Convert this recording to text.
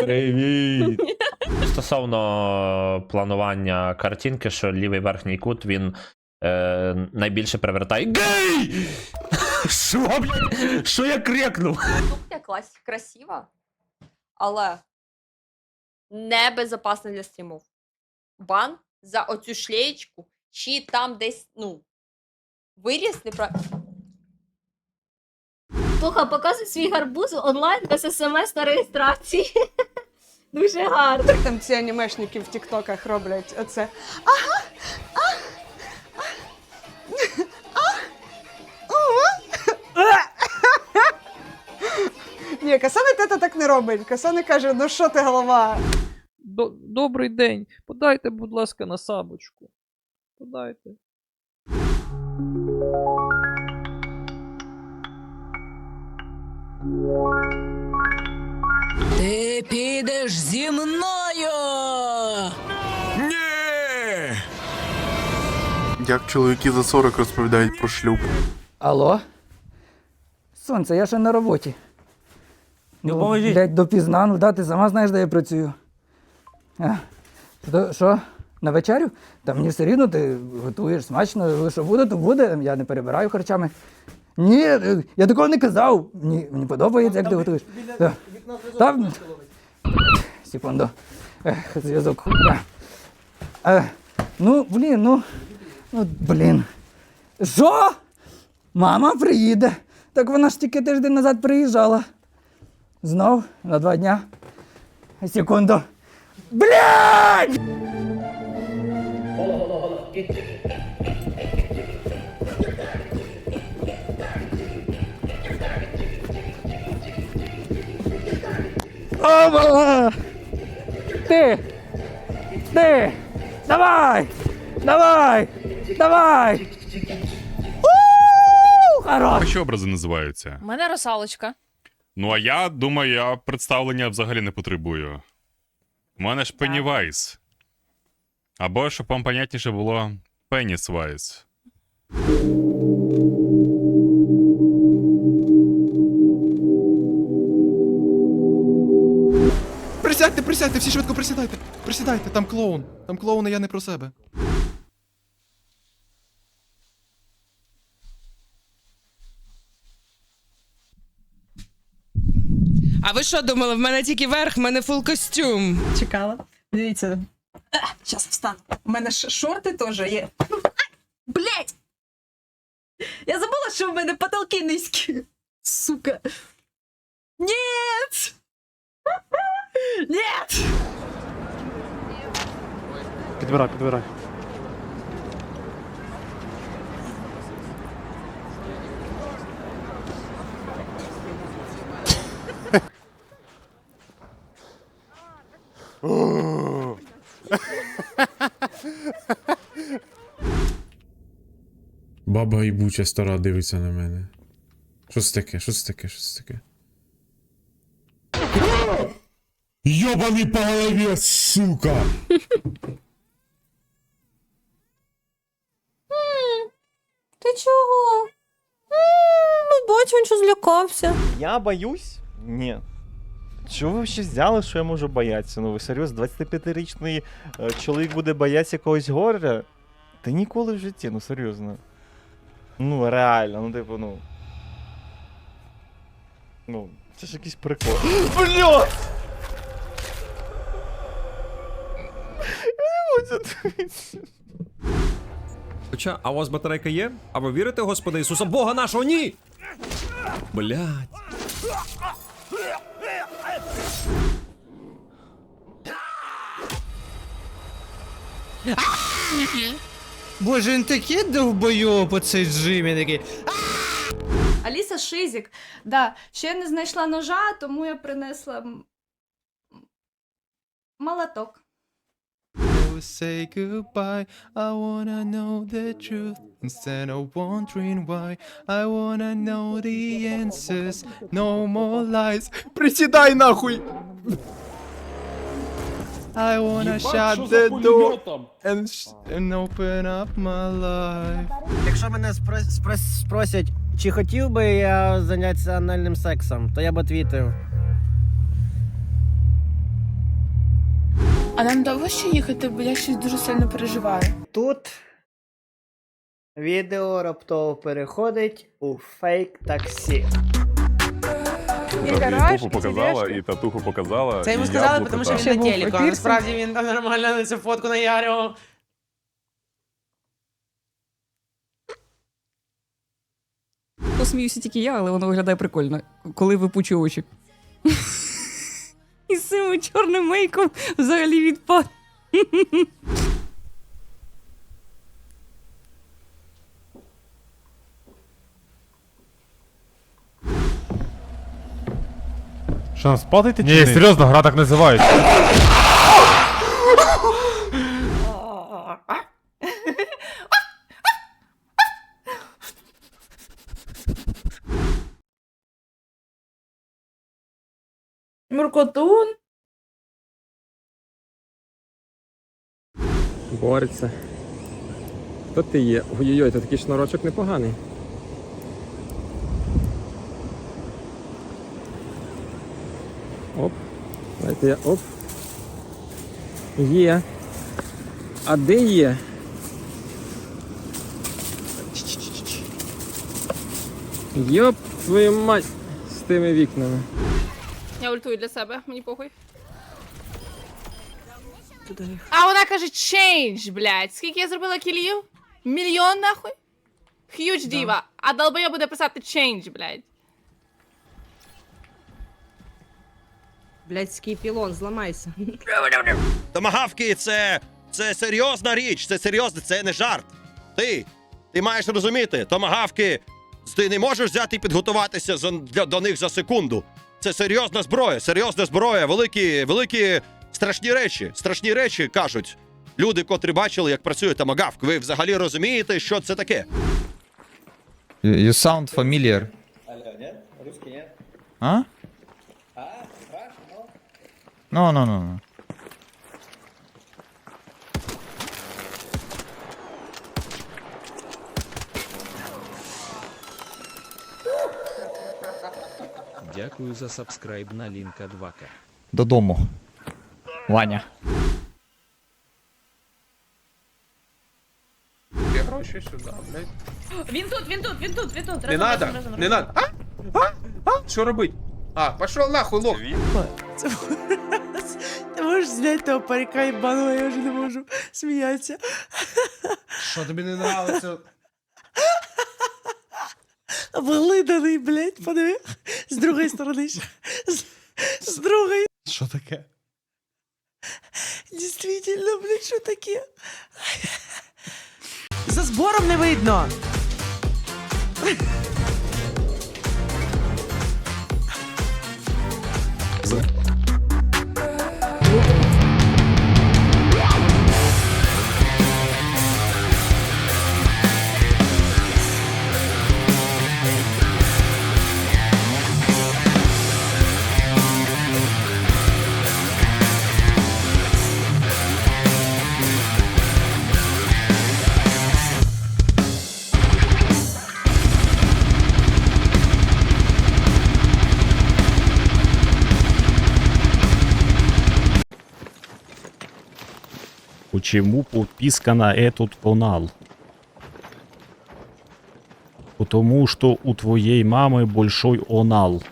Привіт! Стосовно планування картинки, що лівий верхній кут він е, найбільше привертає. Гей! Що, блядь? Що я крикнув? Кухня клас... красива, але не безопасна для стрімов. Бан за оцю шлеєчку, чи там десь, ну, виріс непра... Слуха, показуй свій гарбуз онлайн без смс на реєстрації. Дуже гарно. Як там ці анімешники в тіктоках роблять оце. Ага, ах, ах, ах, Ні, Касани тета так не робить. Касани каже, ну що ти голова? Добрий день. Подайте, будь ласка, на сабочку. Подайте. Зі мною. Як чоловіки за 40 розповідають про шлюб. Алло? Сонце, я ще на роботі. Ну, блядь, допізна, ну да, ти сама знаєш, де я працюю. А, то, що? На вечерю? Та мені все рівно ти готуєш смачно, що буде, то буде. Я не перебираю харчами. Ні, е, я такого не казав. Мені, мені подобається, як ти готуєш. Та, там... Секунду. Ех, зв'язок. Е, ну, блін, ну. Ну, блін. Що? Мама приїде. Так вона ж тільки тиждень назад приїжджала. Знов на два дня. Секунду. Блядь! Опа! Ти! Ти! Давай! Давай! Давай! Хорош! Що образи називаються? У мене русалочка. Ну а я думаю, я представлення взагалі не потребую. У мене ж Пеннівайз. Або, щоб вам понятніше було, Пеннісвайз. Присядьте, присядьте, всі швидко присідайте. Присідайте, там клоун. Там клоун, а я не про себе. А ви що думали? В мене тільки верх, в мене фул костюм. Чекала. Дивіться. Зараз встану. У мене ж шорти теж є. Блять! Я забула, що в мене потолки низькі. Сука. Нет! Нет! Підбирай, підбирай. Баба їбуча стара дивиться на мене. Що це таке? Що це таке? Що це таке? Йобаний по голові, сука! Ти чого? Ну, Бачу, він що злякався. Я боюсь? Ні. Чого ви ще взяли, що я можу боятися? Ну ви серйозно, 25-річний е, чоловік буде боятися якогось горя? Та ніколи в житті, ну серйозно. Ну, реально, ну типу, ну. Ну, це ж якийсь прикол. Блядь! Хоча, а у вас батарейка є? А ви вірите, Господа Ісуса Бога нашого? Ні! Блядь. Боже, він такий довбойоб оцей Джимі такий. Аліса Шизік. Да, ще не знайшла ножа, тому я принесла м- молоток. Say goodbye. I wanna know the truth instead of wondering why. I wanna know the answers. No more lies. Присідай нахуй! I wanna shut the door and, sh- and open up my life. Якщо мене спро- спро- спросять, чи хотів би я зайнятися анальним сексом, то я б відповів. А нам довго ще їхати, бо я щось дуже сильно переживаю. Тут відео раптово переходить у фейк таксі. Татуху показала і татуху показала. Це йому і сказали, яблуко тому що там. він на телеку, а насправді він там нормально на цю фотку наярював. Посміюся тільки я, але воно виглядає прикольно, коли випучу очі. Цим чорним мейком взагалі відпад. Що, нас падайте чи Ні, серйозно, гра так називається. Муркотун. Бореться. Хто ти є? Ой-ой-ой, то такий шнурочок непоганий. Оп. Дайте я. Оп. Є. А де є? Йоп, твою мать з тими вікнами. Я ультую для себе, мені похуй. А вона каже change, блядь. Скільки я зробила кілів? Мільйон нахуй? Huge діва. А долбоя буде писати change, блядь. Блядський пілон, зламайся. Томагавки це. це серйозна річ, це серйозно, це не жарт. Ти. Ти маєш розуміти, томагавки. Ти не можеш взяти і підготуватися за, для, до них за секунду. Це серйозна зброя, серйозна зброя, великі, великі страшні речі. Страшні речі кажуть. Люди, котрі бачили, як працює томагавк. Ви взагалі розумієте, що це таке? You sound familiar. А? No, no, no, no. Дякую за сабскрайб на Лінка 2К. Додому. Ваня. Він тут, він тут, він тут, він тут. Не надо, не надо. А? А? А? Що робить? А, пошел нахуй, лох. Ти можеш зняти того парика єбаного, я вже не можу сміятися. Що тобі не нравиться? Вилиданий, блядь, подиви. З другої сторони. ще. З, з другої. Що таке? Дійсно, блядь, що таке? За збором не видно. Почему подписка на этот канал? Потому что у твоей мамы большой онал.